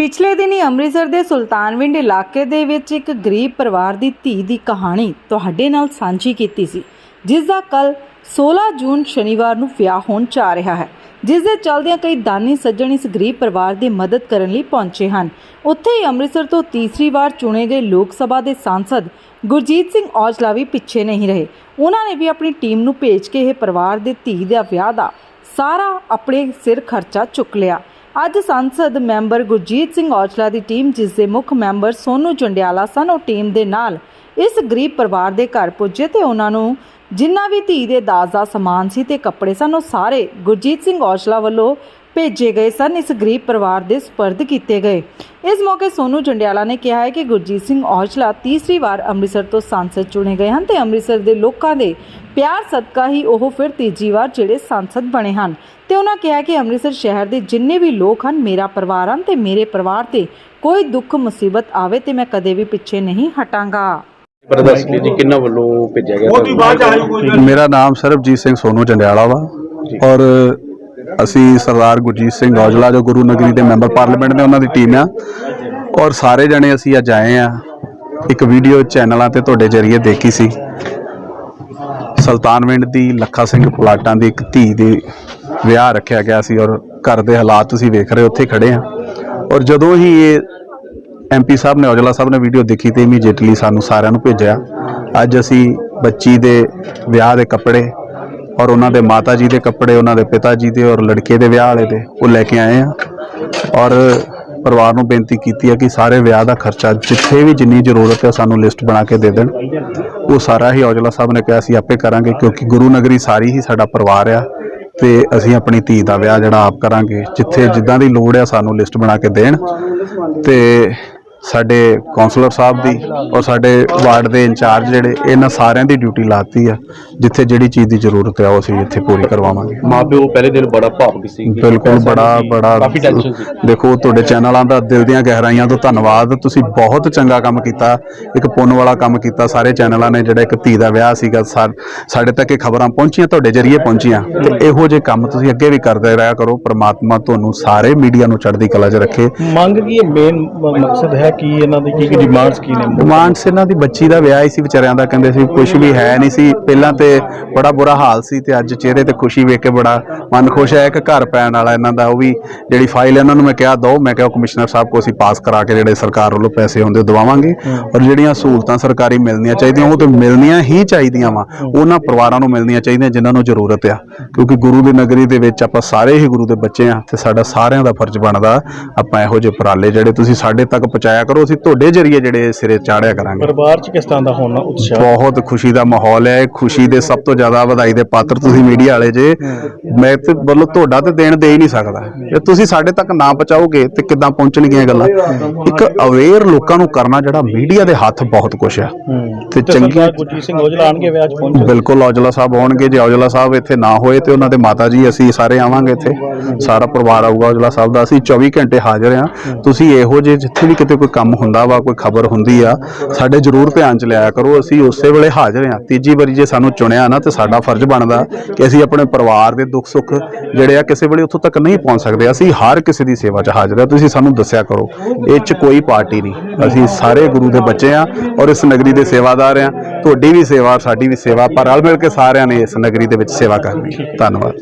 ਪਿਛਲੇ ਦਿਨੀ ਅੰਮ੍ਰਿਤਸਰ ਦੇ ਸੁਲਤਾਨਵਿੰਡ ਇਲਾਕੇ ਦੇ ਵਿੱਚ ਇੱਕ ਗਰੀਬ ਪਰਿਵਾਰ ਦੀ ਧੀ ਦੀ ਕਹਾਣੀ ਤੁਹਾਡੇ ਨਾਲ ਸਾਂਝੀ ਕੀਤੀ ਸੀ, ਜਿਸ ਦਾ ਕੱਲ 16 ਜੂਨ ਸ਼ਨੀਵਾਰ ਨੂੰ ਵਿਆਹ ਹੋਣ ਜਾ ਰਿਹਾ ਹੈ, ਜਿਸ ਦੇ ਚਲਦਿਆਂ ਕਈ ਦਾਨੀ ਸੱਜਣ ਇਸ ਗਰੀਬ ਪਰਿਵਾਰ ਦੀ ਮਦਦ ਕਰਨ ਲਈ ਪਹੁੰਚੇ ਹਨ। ਉੱਥੇ ਹੀ ਅੰਮ੍ਰਿਤਸਰ ਤੋਂ ਤੀਸਰੀ ਵਾਰ ਚੁਣੇ ਗਏ ਲੋਕ ਸਭਾ ਦੇ ਸਾਂਸਦ ਗੁਰਜੀਤ ਸਿੰਘ ਔਜਲਾ ਵੀ ਪਿੱਛੇ ਨਹੀਂ ਰਹੇ। ਉਹਨਾਂ ਨੇ ਵੀ ਆਪਣੀ ਟੀਮ ਨੂੰ ਭੇਜ ਕੇ ਇਹ ਪਰਿਵਾਰ ਦੇ ਧੀ ਦਾ ਵਿਆਹ ਦਾ ਸਾਰਾ ਆਪਣੇ ਸਿਰ ਖਰਚਾ ਚੁੱਕ ਲਿਆ। ਅੱਜ ਸੰਸਦ ਮੈਂਬਰ ਗੁਰਜੀਤ ਸਿੰਘ ਔਜਲਾ ਦੀ ਟੀਮ, ਜਿਸ ਦੇ ਮੁੱਖ ਮੈਂਬਰ ਸੋਨੂ ਚੰਡਿਆਲਾ ਸਨ, ਉਹ ਟੀਮ ਦੇ ਨਾਲ ਇਸ ਗਰੀਬ ਪਰਿਵਾਰ ਦੇ ਘਰ ਪੁੱਜੇ ਤੇ ਉਹਨਾਂ ਨੂੰ ਜਿੰਨਾ ਵੀ ਧੀ ਦੇ ਦਾਜ ਦਾ ਸਮਾਨ ਸੀ ਤੇ ਕੱਪੜੇ ਸਨ, ਉਹ ਸਾਰੇ ਗੁਰਜੀਤ ਸਿੰਘ ਔਜਲਾ ਵੱਲੋਂ ਭੇਜੇ ਗਏ ਸਨ ਇਸ ਗਰੀਬ ਪਰਿਵਾਰ ਦੇ ਸਪਰਦ ਕੀਤੇ ਗਏ। ਇਸ ਮੌਕੇ ਸੋਨੂ ਜੰਡਿਆਲਾ ਨੇ ਕਿਹਾ ਹੈ ਕਿ ਗੁਰਜੀਤ ਸਿੰਘ ਔਜਲਾ ਤੀਸਰੀ ਵਾਰ ਅੰਮ੍ਰਿਤਸਰ ਤੋਂ ਸੰਸਦ ਚੁਣੇ ਗਏ ਹਨ ਤੇ ਅੰਮ੍ਰਿਤਸਰ ਦੇ ਲੋਕਾਂ ਦੇ ਪਿਆਰ ਸਦਕਾ ਹੀ ਉਹ ਫਿਰ ਤੀਜੀ ਵਾਰ ਜਿਹੜੇ ਸੰਸਦ ਬਣੇ ਹਨ। ਤੇ ਉਹਨਾਂ ਕਿਹਾ ਕਿ ਅੰਮ੍ਰਿਤਸਰ ਸ਼ਹਿਰ ਦੇ ਜਿੰਨੇ ਵੀ ਲੋਕ ਹਨ ਮੇਰਾ ਪਰਿਵਾਰ ਹਨ ਤੇ ਮੇਰੇ ਪਰਿਵਾਰ ਤੇ ਕੋਈ ਦੁੱਖ ਮੁਸੀਬਤ ਆਵੇ ਤੇ ਮੈਂ ਕਦੇ ਵੀ ਪਿੱਛੇ ਨਹੀਂ ਹਟਾਂਗਾ। ਪਰ ਦੱਸ ਕੇ ਜੀ ਕਿੰਨਾ ਵੱਲੋਂ ਭੇਜਿਆ ਗਿਆ ਤੁਹਾਨੂੰ? ਮੇਰਾ ਨਾਮ ਸਰਬਜੀਤ ਸਿੰਘ ਸੋਨੂ ਜੰਡਿਆਲਾ ਵਾ ਔਰ ਅਸੀਂ ਸਰਦਾਰ ਗੁਰਜੀਤ ਸਿੰਘ ਔਜਲਾ ਜੋ ਗੁਰੂ ਨਗਰੀ ਦੇ ਮੈਂਬਰ ਪਾਰਲੀਮੈਂਟ ਨੇ ਉਹਨਾਂ ਦੀ ਟੀਮ ਆ। ਔਰ ਸਾਰੇ ਜਣੇ ਅਸੀਂ ਅੱਜ ਆਏ ਆ। ਇੱਕ ਵੀਡੀਓ ਚੈਨਲਾਂ ਤੇ ਤੁਹਾਡੇ ਜਰੀਏ ਦੇਖੀ ਸੀ। ਸੁਲਤਾਨਵਿੰਡ ਦੀ ਲੱਖਾ ਸਿੰਘ ਪਲਾਟਾਂ ਦੀ ਇੱਕ ਧੀ ਦੇ ਵਿਆਹ ਰੱਖਿਆ ਗਿਆ ਸੀ ਔਰ ਘਰ ਦੇ ਹਾਲਾਤ ਤੁਸੀਂ ਵੇਖ ਰਹੇ ਹੋ, ਉੱਥੇ ਖੜੇ ਆ। ਔਰ ਜਦੋਂ ਹੀ ਇਹ ਐਮਪੀ ਸਾਹਿਬ ਨੇ ਔਜਲਾ ਸਾਹਿਬ ਨੇ ਵੀਡੀਓ ਦੇਖੀ ਤੇ ਇਮੀਡੀਏਟਲੀ ਸਾਨੂੰ ਸਾਰਿਆਂ ਨੂੰ ਭੇਜਿਆ। ਅੱਜ ਅਸੀਂ ਬੱਚੀ ਦੇ ਵਿਆਹ ਦੇ ਕੱਪੜੇ ਔਰ ਉਹਨਾਂ ਦੇ ਮਾਤਾ ਜੀ ਦੇ ਕੱਪੜੇ, ਉਹਨਾਂ ਦੇ ਪਿਤਾ ਜੀ ਦੇ ਔਰ ਲੜਕੇ ਦੇ ਵਿਆਹ ਵਾਲੇ ਦੇ, ਉਹ ਲੈ ਕੇ ਆਏ ਆ। ਔਰ ਪਰਿਵਾਰ ਨੂੰ ਬੇਨਤੀ ਕੀਤੀ ਹੈ ਕਿ ਸਾਰੇ ਵਿਆਹ ਦਾ ਖਰਚਾ ਜਿੱਥੇ ਵੀ ਜਿੰਨੀ ਜ਼ਰੂਰਤ ਹੈ ਸਾਨੂੰ ਲਿਸਟ ਬਣਾ ਕੇ ਦੇ ਦੇਣ। ਉਹ ਸਾਰਾ ਹੀ ਔਜਲਾ ਸਾਹਿਬ ਨੇ ਕਿਹਾ, ਅਸੀਂ ਆਪੇ ਕਰਾਂਗੇ ਕਿਉਂਕਿ ਗੁਰੂ ਨਗਰੀ ਸਾਰੀ ਹੀ ਸਾਡਾ ਪਰਿਵਾਰ ਆ ਤੇ ਅਸੀਂ ਆਪਣੀ ਧੀ ਦਾ ਵਿਆਹ ਜਿਹੜਾ ਆਪ ਕਰਾਂਗੇ, ਜਿੱਥੇ ਜਿੱਦਾਂ ਦੀ ਲੋੜ ਆ ਸਾਨੂੰ ਲਿਸਟ ਬਣਾ ਕੇ ਦੇਣ। ਤੇ ਸਾਡੇ ਕਾਉਂਸਲਰ ਸਾਹਿਬ ਦੀ ਔਰ ਸਾਡੇ ਵਾਰਡ ਦੇ ਇੰਚਾਰਜ ਜਿਹੜੇ ਇਹਨਾਂ ਸਾਰਿਆਂ ਦੀ ਡਿਊਟੀ ਲਾਤੀ ਆ ਜਿੱਥੇ ਜਿਹੜੀ ਚੀਜ਼ ਦੀ ਜ਼ਰੂਰਤ ਹੈ ਉਹ ਅਸੀਂ ਇੱਥੇ ਪੂਰੀ ਕਰਵਾਵਾਂਗੇ। ਮਾਪਿਓ ਪਹਿਲੇ ਦਿਨ ਬੜਾ ਭਾਵੁਕ ਸੀ। ਬਿਲਕੁਲ ਬੜਾ ਬੜਾ ਕਾਫੀ ਟੈਨਸ਼ਨ ਸੀ। ਦੇਖੋ ਤੁਹਾਡੇ ਚੈਨਲਾਂ ਦਾ ਦਿਲ ਦੀਆਂ ਗਹਿਰਾਈਆਂ ਤੋਂ ਧੰਨਵਾਦ। ਤੁਸੀਂ ਬਹੁਤ ਚੰਗਾ ਕੰਮ ਕੀਤਾ ਇੱਕ ਪੁੰਨ ਵਾਲਾ ਕੰਮ ਕੀਤਾ ਸਾਰੇ ਚੈਨਲਾਂ ਨੇ ਜਿਹੜਾ ਇੱਕ ਧੀ ਦਾ ਵਿਆਹ ਸੀਗਾ ਸਾਡੇ ਤੱਕ ਇਹ ਖਬਰਾਂ ਪਹੁੰਚੀਆਂ ਤੁਹਾਡੇ ਜਰੀਏ ਪਹੁੰਚੀਆਂ। ਤੇ ਇਹੋ ਜਿਹੇ ਕੰਮ ਤੁਸੀਂ ਅੱਗੇ ਵੀ ਕਰਦੇ ਰਿਹਾ ਕਰੋ ਪ੍ਰਮਾਤਮਾ ਤੁਹਾਨੂੰ ਸਾਰੇ ਮੀਡੀਆ ਨੂੰ ਚੜ੍ਹਦੀ ਕਲਾ 'ਚ ਰੱਖੇ। ਮੰਗ ਕੀ ਮੇਨ ਮਕਸਦ ਹੈ ਕੀ ਇਹਨਾਂ ਦੀ ਕੀ ਕੀ ਡਿਮਾਂਡਸ ਕੀ ਨੇ? ਡਿਮਾਂਡਸ ਇਹਨਾਂ ਦੀ ਬੱਚੀ ਦਾ ਵਿਆਹ ਹੀ ਸੀ ਵਿਚਾਰਿਆਂ ਦਾ ਕਹਿੰਦੇ ਸੀ ਕੁਝ ਵੀ ਹੈ ਨਹੀਂ ਸੀ। ਪਹਿਲਾਂ ਤੇ ਬੜਾ ਬੁਰਾ ਹਾਲ ਸੀ ਤੇ ਅੱਜ ਚਿਹਰੇ ਤੇ ਖੁਸ਼ੀ ਵੇਖ ਕੇ ਬੜਾ ਮਨ ਖੁਸ਼ ਹੈ। ਇੱਕ ਘਰ ਪੈਣ ਵਾਲਾ ਇਹਨਾਂ ਦਾ ਉਹ ਵੀ ਜਿਹੜੀ ਫਾਈਲ ਇਹਨਾਂ ਨੂੰ ਮੈਂ ਕਿਹਾ ਦੋ। ਮੈਂ ਕਿਹਾ ਉਹ ਕਮਿਸ਼ਨਰ ਸਾਹਿਬ ਕੋ ਅਸੀਂ ਪਾਸ ਕਰਾ ਕੇ ਜਿਹੜੇ ਸਰਕਾਰ ਵੱਲੋਂ ਪੈਸੇ ਹੁੰਦੇ ਦਵਾਵਾਂਗੇ। ਔਰ ਜਿਹੜੀਆਂ ਸਹੂਲਤਾਂ ਸਰਕਾਰੀ ਮਿਲਣੀਆਂ ਚਾਹੀਦੀਆਂ ਉਹ ਤੇ ਮਿਲਣੀਆਂ ਹੀ ਚਾਹੀਦੀਆਂ ਵਾ। ਉਹਨਾਂ ਪਰਿਵਾਰਾਂ ਨੂੰ ਮਿਲਣੀਆਂ ਚਾਹੀਦੀਆਂ ਜਿਨ੍ਹਾਂ ਨੂੰ ਜ਼ਰੂਰਤ ਆ। ਕਿਉਂਕਿ ਗੁਰੂ ਦੀ ਨਗਰੀ ਦੇ ਵਿੱਚ ਆਪਾਂ ਸਾਰੇ ਹੀ ਗੁਰੂ ਦੇ ਬੱਚੇ ਆ ਤੇ ਸਾਡਾ ਸਾਰਿਆਂ ਦਾ ਫਰਜ਼ ਬਣਦਾ ਆਪਾਂ ਇਹੋ ਜਿਹੇ ਉਪਰਾਲੇ ਜਿਹੜੇ ਤੁਸੀਂ ਸਾਡੇ ਤੱਕ ਪਹੁੰਚਾਇਆ ਕਰੋ ਅਸੀਂ ਤੁਹਾਡੇ ਜਰੀਏ ਜਿਹੜੇ ਸਿਰੇ ਚਾੜਿਆ ਕਰਾਂਗੇ। ਪਰਿਵਾਰ ਚ ਕਿਸ ਤਰ੍ਹਾਂ ਦਾ ਹੋਣਾ ਉਤਸ਼ਾਹ? ਬਹੁਤ ਖੁਸ਼ੀ ਦਾ ਮਾਹੌਲ ਹੈ ਖੁਸ਼ੀ ਦੇ ਸਭ ਤੋਂ ਜ਼ਿਆਦਾ ਵਧਾਈ ਦੇ ਪਾਤਰ ਤੁਸੀਂ ਮੀਡੀਆ ਵਾਲੇ ਜੇ। ਮੈਂ ਤੇ ਵੱਲੋਂ ਤੁਹਾਡਾ ਤੇ ਦੇਣ ਦੇ ਹੀ ਨਹੀਂ ਸਕਦਾ। ਜੇ ਤੁਸੀਂ ਸਾਡੇ ਤੱਕ ਨਾ ਪਹੁੰਚਾਓਗੇ ਤੇ ਕਿੱਦਾਂ ਪਹੁੰਚਣਗੀਆਂ ਗੱਲਾਂ? ਇੱਕ ਅਵੇਅਰ ਲੋਕਾਂ ਨੂੰ ਕਰਨਾ ਜਿਹੜਾ ਮੀਡੀਆ ਦੇ ਹੱਥ ਬਹੁਤ ਕੁਛ ਹੈ। ਤੇ ਚੰਗੀ ਗੁਰਜੀਤ ਸਿੰਘ ਔਜਲਾ ਆਣਗੇ ਵਿਆਹ ਚ ਪਹੁੰਚ ਬਿਲਕੁਲ ਔਜਲਾ ਸਾਹਿਬ ਆਉਣਗੇ। ਜੇ ਔਜਲਾ ਸਾਹਿਬ ਇੱਥੇ ਨਾ ਹੋਏ ਤੇ ਉਹਨਾਂ ਦੇ ਮਾਤਾ ਜੀ ਅਸੀਂ ਸਾਰੇ ਆਵਾਂਗੇ ਇੱਥੇ। ਸਾਰਾ ਪਰਿਵਾਰ ਆਊਗਾ ਔਜਲਾ ਸਾਹਿਬ ਦਾ। ਅਸੀਂ 24 ਘੰਟੇ ਹਾਜ਼ਰ ਆ ਤੁਸੀਂ ਇਹੋ ਜਿਹੇ ਜਿੱਥੇ ਵੀ ਕਿਤੇ ਕੋਈ ਕੰਮ ਹੁੰਦਾ ਵਾ, ਕੋਈ ਖਬਰ ਹੁੰਦੀ ਆ, ਸਾਡੇ ਜ਼ਰੂਰ ਧਿਆਨ ਚ ਲਿਆਇਆ ਕਰੋ, ਅਸੀਂ ਉਸੇ ਵੇਲੇ ਹਾਜ਼ਰ ਹਾਂ। ਤੀਜੀ ਵਾਰੀ ਜੇ ਸਾਨੂੰ ਚੁਣਿਆ ਨਾ, ਤੇ ਸਾਡਾ ਫਰਜ਼ ਬਣਦਾ ਕਿ ਅਸੀਂ ਆਪਣੇ ਪਰਿਵਾਰ ਦੇ ਦੁੱਖ ਸੁੱਖ ਜਿਹੜੇ ਆ ਕਿਸੇ ਵੇਲੇ ਉੱਥੋਂ ਤੱਕ ਨਹੀਂ ਪਹੁੰਚ ਸਕਦੇ। ਅਸੀਂ ਹਰ ਕਿਸੇ ਦੀ ਸੇਵਾ 'ਚ ਹਾਜ਼ਰ ਆ ਤੁਸੀਂ ਸਾਨੂੰ ਦੱਸਿਆ ਕਰੋ, ਇਹ 'ਚ ਕੋਈ ਪਾਰਟੀ ਨਹੀਂ। ਅਸੀਂ ਸਾਰੇ ਗੁਰੂ ਦੇ ਬੱਚੇ ਆ ਔਰ ਇਸ ਨਗਰੀ ਦੇ ਸੇਵਾਦਾਰ ਆ। ਤੁਹਾਡੀ ਵੀ ਸੇਵਾ, ਸਾਡੀ ਵੀ ਸੇਵਾ, ਪਰ ਰਲ ਮਿਲ ਕੇ ਸਾਰਿਆਂ ਨੇ ਇਸ ਨਗਰੀ ਦੇ ਵਿੱਚ ਸੇਵਾ ਕਰਨੀ। ਧੰਨਵਾਦ।